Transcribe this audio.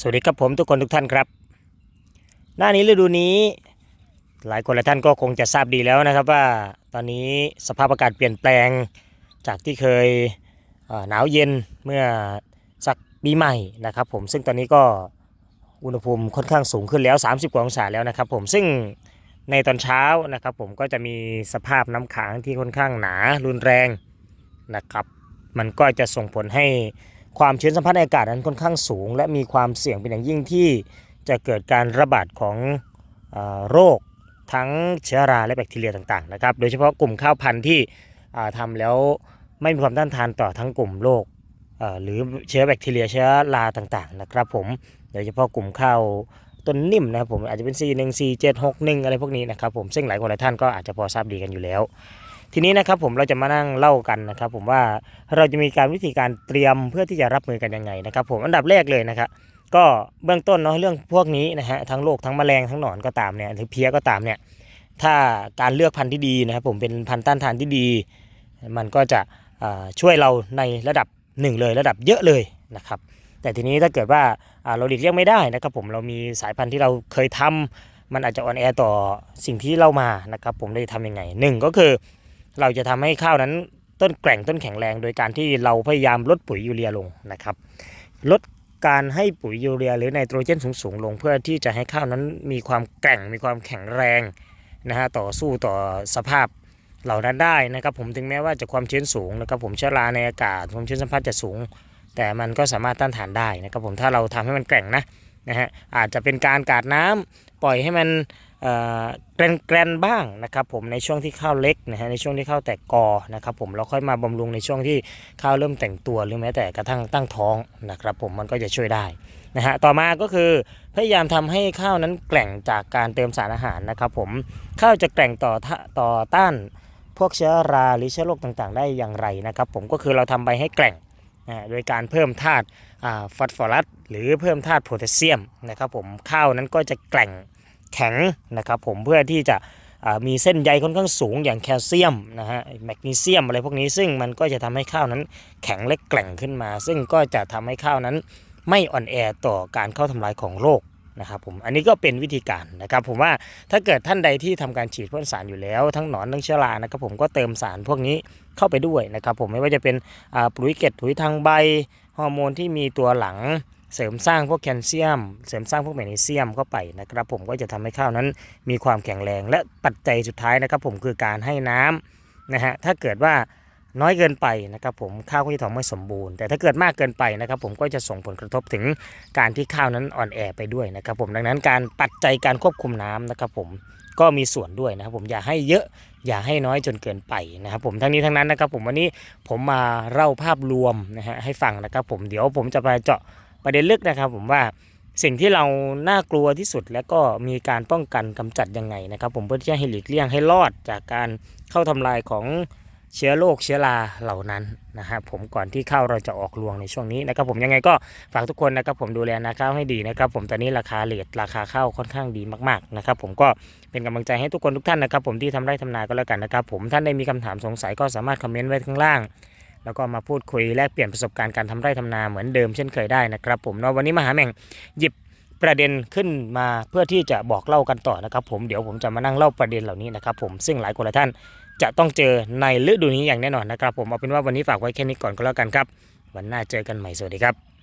สวัสดีครับผมทุกคนทุกท่านครับ หน้านี้ฤดูนี้ หลายคนหลายท่านก็คงจะทราบดีแล้วนะครับว่าตอนนี้สภาพอากาศเปลี่ยนแปลงจากที่เคยเหนาวเย็นเมื่อสักปีใหม่นะครับผมซึ่งตอนนี้ก็อุณหภูมิค่อนข้างสูงขึ้นแล้ว 30 กว่าองศาแล้วนะครับผมซึ่งในตอนเช้านะครับผมก็จะมีสภาพน้ำค้างที่ค่อนข้างหนารุนแรงนะครับ มันก็จะส่งผลให้ ความชื้นสัมพัทธ์อากาศนั้นค่อนข้างสูง และมีความเสี่ยงเป็นอย่างยิ่งที่จะเกิดการระบาดของอโรคทั้งเชื้อราและแบคทีเรียต่างๆนะครับ โดยเฉพาะกลุ่มข้าวพันธุ์ที่อ่าทำแล้วไม่มีความต้านทานต่อทั้งกลุ่มโรคหรือเชื้อแบคทีเรียเชื้อราต่างๆนะครับผม โดยเฉพาะกลุ่มข้าวต้นนิ่มนะครับผมอาจจะเป็น4 1 4 7 6 1อะไรพวกนี้นะครับผมซึ่งหลายคนหลายท่านก็อาจจะพอทราบดีกันอยู่แล้ว ทีนี้นะครับผมเราจะมานั่งเล่ากันนะครับ ผมว่าเราจะมีการวิธีการเตรียมเพื่อที่จะรับมือกันยังไงนะครับ ผมอันดับแรกเลยนะครับก็เบื้องต้นเนาะเรื่องพวกนี้นะฮะทั้งโรคทั้งแมลงทั้งหนอนก็ตามเนี่ยหรือเพี้ยก็ตามเนี่ยถ้าการเลือกพันธุ์ที่ดีนะครับผมเป็นพันธุ์ต้านทานที่ดี มันก็จะช่วยเราในระดับหนึ่งเลยระดับเยอะเลยนะครับ แต่ทีนี้ถ้าเกิดว่าเราหลีกเลี่ยงไม่ได้นะครับ ผมเรามีสายพันธุ์ที่เราเคยทำมันอาจจะอ่อนแอต่อสิ่งที่เรามานะครับ ผมได้ทำยังไงหนึ่งก็คือ เราจะทำให้ข้าวนั้นต้นแกร่งต้นแข็งแรง โดยการที่เราพยายามลดปุ๋ยยูเรียลงนะครับ ลดการให้ปุ๋ยยูเรียหรือไนโตรเจนสูงๆลง เพื่อที่จะให้ข้าวนั้นมีความแกร่งมีความแข็งแรงนะฮะต่อสู้ต่อสภาพเหล่านั้นได้นะครับ ผมถึงแม้ว่าจะความชื้นสูงนะครับผมเชื้อราในอากาศความชื้นสัมผัสจะสูง แต่มันก็สามารถต้านทานได้นะครับผมถ้าเราทำให้มันแกร่งนะนะฮะอาจจะเป็นการกาดน้ำปล่อยให้มันแกรนๆบ้างนะครับผมในช่วงที่ข้าวเล็กนะฮะในช่วงที่ข้าวแตกกอนะครับผมเราค่อยมาบำรุงในช่วงที่ข้าวเริ่มแต่งตัวหรือแม้แต่กระทั่งตั้งท้องนะครับผมมันก็จะช่วยได้นะฮะต่อมาก็คือพยายามทำให้ข้าวนั้นแกร่งจากการเติมสารอาหารนะครับผมข้าวจะแกร่งต่อต่อต้านพวกเชื้อราหรือเชื้อโรคต่างๆ ได้อย่างไรนะครับผมก็คือเราทำใบให้แกร่งนะโดยการเพิ่มธาตุฟอสฟอรัสหรือเพิ่มธาตุโพแทสเซียมนะครับผมข้าวนั้นก็จะแกร่ง แข็งนะครับผมเพื่อที่จะมีเส้นใยค่อนข้างสูงอย่างแคลเซียมนะฮะแมกนีเซียมอะไรพวกนี้ซึ่งมันก็จะทำให้ข้าวนั้นแข็งและแกร่งขึ้นมา ซึ่งก็จะทำให้ข้าวนั้นไม่อ่อนแอต่อการเข้าทำลายของโรคนะครับผมอันนี้ก็เป็นวิธีการนะครับผมว่าถ้าเกิดท่านใดที่ทำการฉีดพ่นสารอยู่แล้ว ทั้งหนอนทั้งเชื้อรานะครับผมก็เติมสารพวกนี้เข้าไปด้วยนะครับผมไม่ว่าจะเป็นปุ๋ยเกล็ดปุ๋ยทางใบฮอร์โมนที่มีตัวหลัง เสริมสร้างพวกแคลเซียม เสริมสร้างพวกแมกนีเซียมเข้าไปนะครับผมก็จะทำให้ข้าวนั้นมีความแข็งแรง และปัจจัยสุดท้ายนะครับผมคือการให้น้ำนะฮะถ้าเกิดว่าน้อยเกินไปนะครับผมข้าวก็จะท้อไม่สมบูรณ์ แต่ถ้าเกิดมากเกินไปนะครับผมก็จะส่งผลกระทบถึงการที่ข้าวนั้นอ่อนแอไปด้วยนะครับผมดังนั้นการปัจจัยการควบคุมน้ำนะครับผมก็มีส่วนด้วยนะครับผมอย่าให้เยอะอย่าให้น้อยจนเกินไปนะครับผมทั้งนี้ทั้งนั้นนะครับผมวันนี้ผมมาเล่าภาพรวมนะฮะให้ฟังนะครับผมเดี๋ยวผมจะไปเจาะ ประเด็นลึกนะครับ ผมว่าสิ่งที่เราน่ากลัวที่สุดแล้วก็มีการป้องกันกำจัดยังไงนะครับ ผมเพื่อที่จะให้หลีกเลี่ยงให้รอดจากการเข้าทำลายของเชื้อโรคเชื้อราเหล่านั้นนะครับผมก่อนที่ข้าวเราจะออกรวงในช่วงนี้นะครับผมยังไงก็ฝากทุกคนนะครับผมดูแลนาข้าวให้ดีนะครับผมตอนนี้ราคาเลทราคาข้าวค่อนข้างดีมากๆนะครับผมก็เป็นกำลังใจให้ทุกคนทุกท่านนะครับผมที่ทำไร่ทำนาก็แล้วกันนะครับผมท่านใดมีคำถามสงสัยก็สามารถคอมเมนต์ไว้ข้างล่าง แล้วก็มาพูดคุยแลกเปลี่ยนประสบการณ์การทำไร่ทำนาเหมือนเดิมเช่นเคยได้นะครับผมเนาะวันนี้มหาแม่งหยิบประเด็นขึ้นมาเพื่อที่จะบอกเล่ากันต่อนะครับ ผมเดี๋ยวผมจะมานั่งเล่าประเด็นเหล่านี้นะครับผมซึ่งหลายคนหลายท่านจะต้องเจอในฤดูนี้อย่างแน่นอนนะครับ ผมเอาเป็นว่าวันนี้ฝากไว้แค่นี้ก่อนก็แล้วกันครับ วันหน้าเจอกันใหม่สวัสดีครับ